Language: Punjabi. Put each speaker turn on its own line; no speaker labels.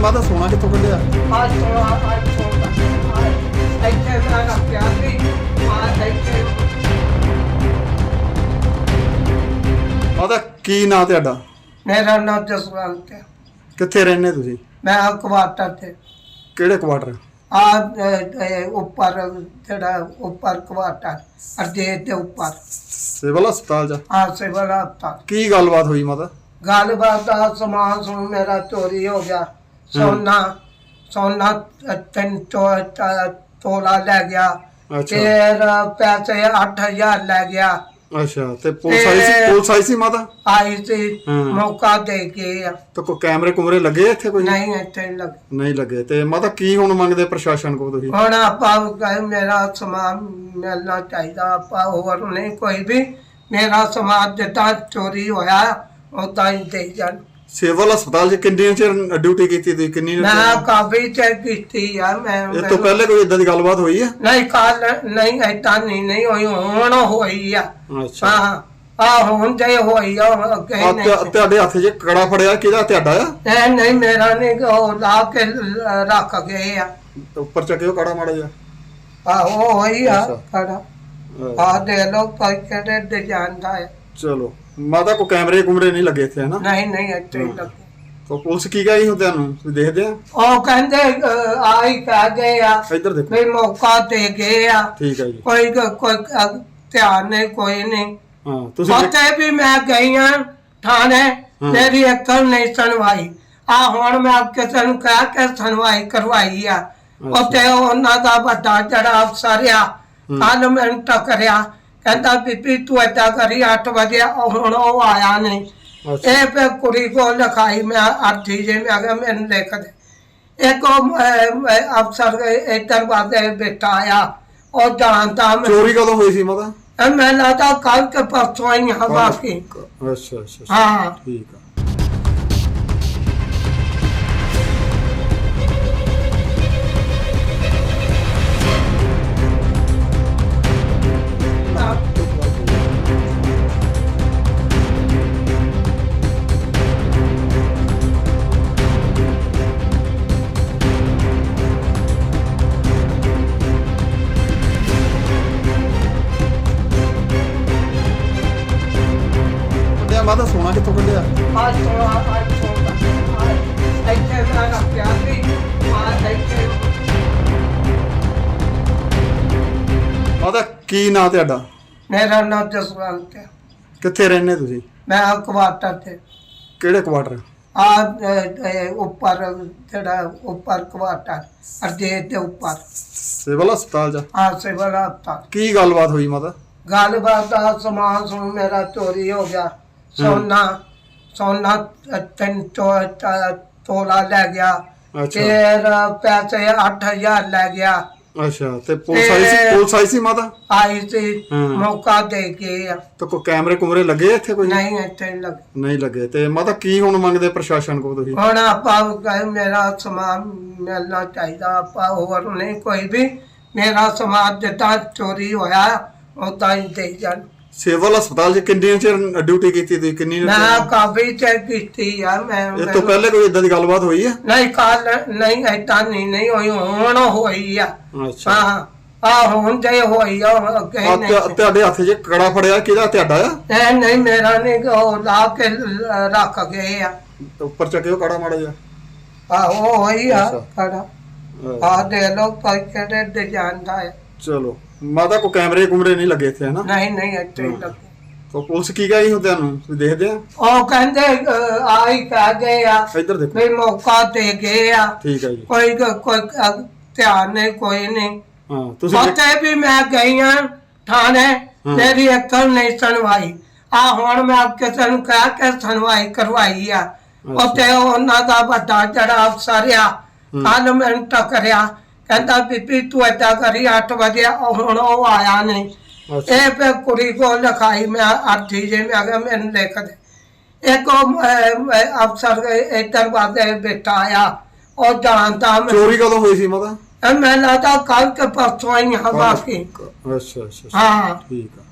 ਕਿੱਥੋਂ ਕੱਢਿਆ
ਅੱਜ ਤੋਂ ਅੱਜ ਤੋਂ ਇੱਥੇ ਮੈਂ ਰੱਖਿਆ ਸੀ ਆ ਇੱਥੇ
ਉਹਦਾ ਕੀ ਨਾਂ ਤੁਹਾਡਾ?
ਮੇਰਾ ਨਾਮ ਜਸਵੰਤ ਹੈ।
ਕਿੱਥੇ ਰਹਿੰਦੇ ਤੁਸੀਂ?
ਮੈਂ ਕੁਆਟਰ ਤੇ।
ਕਿਹੜੇ ਕੁਆਟਰ?
ਆ ਉੱਪਰ ਜਿਹੜਾ ਉੱਪਰ ਕੁਆਟਰ ਅਰਜੇ ਦੇ ਉੱਪਰ।
ਸਿਵਲ ਹਸਪਤਾਲ ਚ?
ਆ ਸਿਵਲ ਹਸਪਤਾਲ।
ਕੀ ਗੱਲਬਾਤ ਹੋਈ ਮਾਤਾ?
ਗੱਲਬਾਤ ਦਾ ਸਮਾਨ ਸਮੂਨ ਮੇਰਾ ਚੋਰੀ ਹੋ ਗਿਆ। ਸੋਨਾ ਸੋਨਾ ਤਿੰਨ ਤੋ ਤੋਲਾ ਲੈ ਗਿਆ।
ਅੱਛਾ।
ਫਿਰ ਪੈਸੇ 8000 ਲੈ ਗਿਆ।
ਅੱਛਾ ਤੇ ਪੁਲਿਸ ਆਈ ਸੀ
ਤੇ-
ਪੁਲਿਸ ਆਈ ਸੀ ਮਾਤਾ?
ਆਈ ਸੀ। ਮੌਕਾ ਦੇ ਕੇ ਆ।
ਤਾਂ ਕੋਈ ਕੈਮਰੇ ਕੁਮਰੇ ਲੱਗੇ ਇੱਥੇ ਕੋਈ?
ਨਹੀਂ ਇੱਥੇ ਲੱਗ।
ਨਹੀਂ ਲੱਗੇ। ਤੇ ਮਾਤਾ ਕੀ ਹੁਣ ਮੰਗਦੇ ਪ੍ਰਸ਼ਾਸਨ ਕੋਲ ਤੁਸੀਂ?
ਹੁਣ ਆਪਾਂ ਕਹੇ ਮੇਰਾ ਸਮਾਨ ਮਿਲਣਾ ਚਾਹੀਦਾ। ਆਪਾਂ ਹੋਰ ਨਹੀਂ ਕੋਈ ਵੀ ਮੇਰਾ ਸਮਾਨ ਜਿੱਦਾਂ ਚੋਰੀ ਹੋਇਆ ਉਦਾਂ ਹੀ ਦੇ ਜਾਣ।
ਸਿਵਲ ਹਸਪਤਾਲ 'ਚ ਕਿੰਨੇ ਚਿਰ ਡਿਊਟੀ ਕੀਤੀ ਤੁਸੀਂ? ਕਿੰਨੀ
ਮੈਂ
ਇਹ
ਕਾਫੀ ਚੈੱਕ ਕੀਤੀ ਆ ਮੈਂ
ਤੋਂ ਪਹਿਲੇ ਕੋਈ ਇਦਾਂ ਦੀ ਗੱਲਬਾਤ ਹੋਈ ਹੈ
ਨਹੀਂ ਕੱਲ ਨਹੀਂ ਏਦਾਂ ਨਹੀਂ ਨਹੀਂ ਹੋਈ ਹੁਣ ਹੋਈ ਆ।
ਅੱਛਾ।
ਹਾਂ ਆ ਹੁਣ ਜੇ ਹੋਈ ਆ ਅੱਗੇ ਨਹੀਂ
ਤੁਹਾ- ਤੁਹਾਡੇ ਹੱਥ 'ਚ ਕੜਾ ਫੜਿਆ ਕਿਹਦਾ ਤੁਹਾਡਾ ਆ?
ਇਹ ਨਹੀਂ ਮੇਰਾ ਨਹੀਂ ਉਹ ਲਾ ਕੇ ਰੱਖ ਗਏ ਆ।
ਉੱਪਰ ਚੱਕਿਓ ਕੜਾ ਮਾੜਾ ਜਿਹਾ।
ਆਹੋ ਹੋਈ ਆ
ਅਹ,
ਆ ਦੇ ਲੋ ਕੋਈ ਕਿਹੜੇ ਡਿਜ਼ਾਈਨ ਦਾ ਹੈ
ਚਲੋ। ਮਾਤਾ ਕੋ ਕੈਮਰੇ ਕੁਮਰੇ ਨਹੀਂ ਲੱਗੇ ਇੱਥੇ ਹਨਾ?
ਨਹੀਂ ਨਹੀਂ ਇੱਥੇ ਹੀ। ਲੱਗੇ।
ਤਾਂ ਪੁਲਿਸ ਕੀ ਕਹੀ ਹੁੰਦੇ ਤੁਹਾਨੂੰ ਤੁਸੀਂ ਦੇਖਦੇ ਆ?
ਉਹ ਕਹਿੰਦੇ ਅਹ, ਆ ਹੀ ਕਹਿ ਗਏ ਆ।
ਇੱਧਰ ਦੇਖੋ।
ਵੀ ਮੌਕਾ ਦੇ ਗਏ ਆ।
ਠੀਕ ਹੈ ਜੀ।
ਕੋਈ ਕੋਈ ਅਹ, ਧਿਆਨ ਨਹੀਂ ਕੋਈ ਨਹੀਂ।
ਹਾਂ ਤੁਸੀਂ ਦੇਖ-
ਵੀ ਮੈਂ ਗਈ ਆ ਥਾਣੇ
ਹਾਂ।
ਮੇਰੀ ਅੱਖਰ ਨਹੀਂ ਸੁਣਵਾਈ। ਆ ਹੁਣ ਮੈਂ ਕਿਸੇ ਨੂੰ ਕਹਿ ਕੇ ਸੁਣਵਾਈ ਕਰਵਾਈ ਆ। ਉੱਥੇ ਉਹਨਾਂ ਦਾ ਵੱਡਾ ਜਿਹੜਾ ਅਫਸਰ ਆ ਕੱਲ ਮੈਨੂੰ ਟਕਰਿਆ। ਕਹਿੰਦਾ ਬੀਬੀ ਤੂੰ ਏਦਾਂ ਕਰੀ 8 ਵਜੇ ਉਹ ਹੁਣ ਉਹ ਆਇਆ ਨਹੀਂ।
ਅੱਛਾ।
ਇਹ ਫਿਰ ਕੁੜੀ ਕੋ ਲਿਖਾਈ ਮੈਂ ਅਰਥੀ ਜੇ ਮੈਂ ਕਿਹਾ ਮੈਨੂੰ ਲਿਖ ਦੇ। ਇੱਕ ਉਹ, ਅਹ, ਅਹ, ਅਫਸਰ ਇੱਧਰ ਵਾਦੇ ਬੇਟਾ ਆ ਉਹ ਜਾਣਦਾ ਮੈਂ
ਚੋਰੀ ਕਦੋਂ ਹੋਈ ਸੀ ਮਾਤਾ?
ਮੈਂ ਲਾਦਾ ਕੱਲ ਕੇ ਪਰਸੋਂ ਹੀ ਹਾਂ ਬਾਕੀ।
ਅੱਛਾ ਅੱਛਾ ਅੱਛਾ,
ਹਾਂ।
ਠੀਕ ਆ। ਕਿੱਥੋਂ ਕੱਢਿਆ
ਅੱਜ ਤੋਂ ਅੱਜ ਤੋਂ ਇੱਥੇ ਮੈਂ ਰੱਖਿਆ ਸੀ। ਆ ਇੱਥੇ
ਮਾਤਾ ਕੀ ਨਾਂ ਤੁਹਾਡਾ?
ਮੇਰਾ ਨਾਮ ਜਸਵੰਤ ਹੈ।
ਕਿੱਥੇ ਰਹਿੰਦੇ ਤੁਸੀਂ?
ਮੈਂ ਕੁਆਟਰ ਤੇ।
ਕਿਹੜੇ ਕੁਆਟਰ?
ਆ ਉੱਪਰ ਜਿਹੜਾ ਉੱਪਰ ਕੁਆਟਰ ਅਰਜੇ ਦੇ ਉੱਪਰ।
ਸਿਵਲ ਹਸਪਤਾਲ ਚ?
ਆ ਸਿਵਲ ਹਸਪਤਾਲ।
ਕੀ ਗੱਲਬਾਤ ਹੋਈ ਮਾਤਾ?
ਗੱਲਬਾਤ ਦਾ ਸਮਾਨ ਸਮੂਨ ਮੇਰਾ ਚੋਰੀ ਹੋ ਗਿਆ। ਸੋਨਾ ਸੋਨਾ ਤਿੰਨ ਤੋ ਤੋਲਾ ਲੈ ਗਿਆ।
ਅੱਛਾ।
ਫਿਰ ਪੈਸੇ 8000 ਲੈ ਗਿਆ।
ਅੱਛਾ ਤੇ ਪੁਲਿਸ ਆਈ ਸੀ? ਪੁਲਿਸ ਆਈ ਸੀ ਮਾਤਾ?
ਆਈ ਸੀ
ਹਾਂ।
ਮੌਕਾ ਦੇ ਕੇ। ਆ।
ਤਾਂ ਕੋਈ ਕੈਮਰੇ ਕੁਮਰੇ ਲੱਗੇ ਇੱਥੇ ਕੋਈ?
ਨਹੀਂ ਇੱਥੇ ਲੱਗ।
ਨਹੀਂ ਲੱਗੇ। ਤੇ ਮਾਤਾ ਕੀ ਹੁਣ ਮੰਗਦੇ ਪ੍ਰਸ਼ਾਸਨ ਕੋਲ ਤੁਸੀਂ?
ਹੁਣ ਆਪਾਂ ਕਹੇ ਮੇਰਾ ਸਮਾਨ ਮਿਲਣਾ ਚਾਹੀਦਾ। ਆਪਾਂ ਹੋਰ ਨਹੀਂ ਕੋਈ ਵੀ। ਮੇਰਾ ਸਮਾਨ ਜਿੱਦਾਂ ਚੋਰੀ ਹੋਇਆ ਉਦਾਂ ਹੀ ਦੇ ਜਾਣ।
ਸਿਵਲ ਹਸਪਤਾਲ 'ਚ ਕਿੰਨੇ ਚਿਰ ਡਿਊਟੀ ਕੀਤੀ ਤੁਸੀਂ? ਕਿੰਨੀ
ਮੈਂ ਕਾਫੀ ਚੈੱਕ ਕੀਤੀ ਆ ਮੈਂ
ਇਹ ਤੋਂ ਪਹਿਲੇ ਕੋਈ ਇਦਾਂ ਦੀ ਗੱਲਬਾਤ ਹੋਈ ਹੈ
ਨਹੀਂ ਕੱਲ ਨਹੀਂ ਏਦਾਂ ਨਹੀਂ ਨਹੀਂ ਹੋਈ ਹੁਣ ਹੋਈ ਆ।
ਅੱਛਾ।
ਹਾਂ ਆ ਹੁਣ ਜੇ ਹੋਈ ਆ ਅੱਗੇ
ਆ
ਨਹੀਂ।
ਤੁਹਾ- ਤੁਹਾਡੇ ਹੱਥ 'ਚ ਕੜਾ ਫੜਿਆ? ਕਿਹਦਾ ਤੁਹਾਡਾ ਆ?
ਇਹ ਨਹੀਂ ਮੇਰਾ ਨਹੀਂ ਉਹ ਲਾ ਕੇ ਲ- ਰੱਖ ਗਏ ਆ।
ਉੱਪਰ ਚੱਕਿਓ ਕੜਾ ਮਾੜਾ ਜਿਹਾ।
ਆਹੋ ਹੋਈ ਆ
ਅੱਛਾ।
ਖੜਾ ਆ ਦੇ ਲੋ ਕੋਈ ਕਿਹੜੇ ਡਿਜ਼ਾਈਨ ਦਾ ਹੈ
ਚਲੋ ਮਾਤਾ ਕੋ ਕੈਮਰੇ ਕੁਮਰੇ ਨਹੀਂ ਲੱਗੇ ਇੱਥੇ ਹਨਾ?
ਨਹੀਂ ਨਹੀਂ ਇੱਥੇ ਹੀ ਲੱਗੇ।
ਤਾਂ ਪੁਲਿਸ ਕੀ ਕਹੀ ਹੁੰਦੇ ਤੁਹਾਨੂੰ? ਤੁਸੀਂ ਦੇਖਦੇ ਆ?
ਉਹ ਕਹਿੰਦੇ ਅਹ, ਆ ਹੀ ਕਹਿ ਗਏ ਆ
ਇੱਧਰ ਦੇਖੋ।
ਵੀ ਮੌਕਾ ਦੇ ਗਏ ਆ।
ਠੀਕ ਹੈ ਜੀ।
ਕੋਈ ਕੋਈ ਅਹ, ਧਿਆਨ ਨਹੀਂ ਕੋਈ ਨਹੀਂ।
ਹਾਂ ਤੁਸੀਂ
ਉੱਥੇ ਵੀ ਮੈਂ ਗਈ ਆ ਥਾਣੇ
ਹਾਂ।
ਮੇਰੀ ਅੱਖਰ ਨਹੀਂ ਸੁਣਵਾਈ। ਆ ਹੁਣ ਮੈਂ ਕਿਸੇ ਨੂੰ ਕਹਿ ਕੇ ਸੁਣਵਾਈ ਕਰਵਾਈ ਆ। ਉੱਥੇ ਉਹਨਾਂ ਦਾ ਵੱਡਾ ਜਿਹੜਾ ਅਫਸਰ ਆ ਕੱਲ ਮੈਨੂੰ ਟਕਰਿਆ। ਕਹਿੰਦਾ ਬੀਬੀ ਤੂੰ ਏਦਾਂ ਕਰੀ 8 ਵਜੇ ਉਹ ਹੁਣ ਉਹ ਆਇਆ ਨਹੀਂ।
ਅੱਛਾ।
ਇਹ ਫਿਰ ਕੁੜੀ ਕੋ ਲਿਖਾਈ ਮੈਂ ਅਰਥੀ ਜੇ ਮੈਂ ਕਿਹਾ ਮੈਨੂੰ ਲਿਖ ਦੇ। ਇੱਕ ਉਹ, ਅਹ, ਅਹ, ਅਫਸਰ ਇੱਧਰ ਵਾਦੇ ਬੇਟਾ ਆ ਉਹ ਜਾਣਦਾ ਮੈਂ।
ਚੋਰੀ ਕਦੋਂ ਹੋਈ ਸੀ ਮਾਤਾ?
ਮੈਂ ਲਾਦਾ ਕੱਲ ਕੇ ਪਰਸੋਂ ਹੀ ਹਾਂ ਬਾਕੀ।
ਅੱਛਾ ਅੱਛਾ ਅੱਛਾ,
ਹਾਂ।
ਠੀਕ ਆ।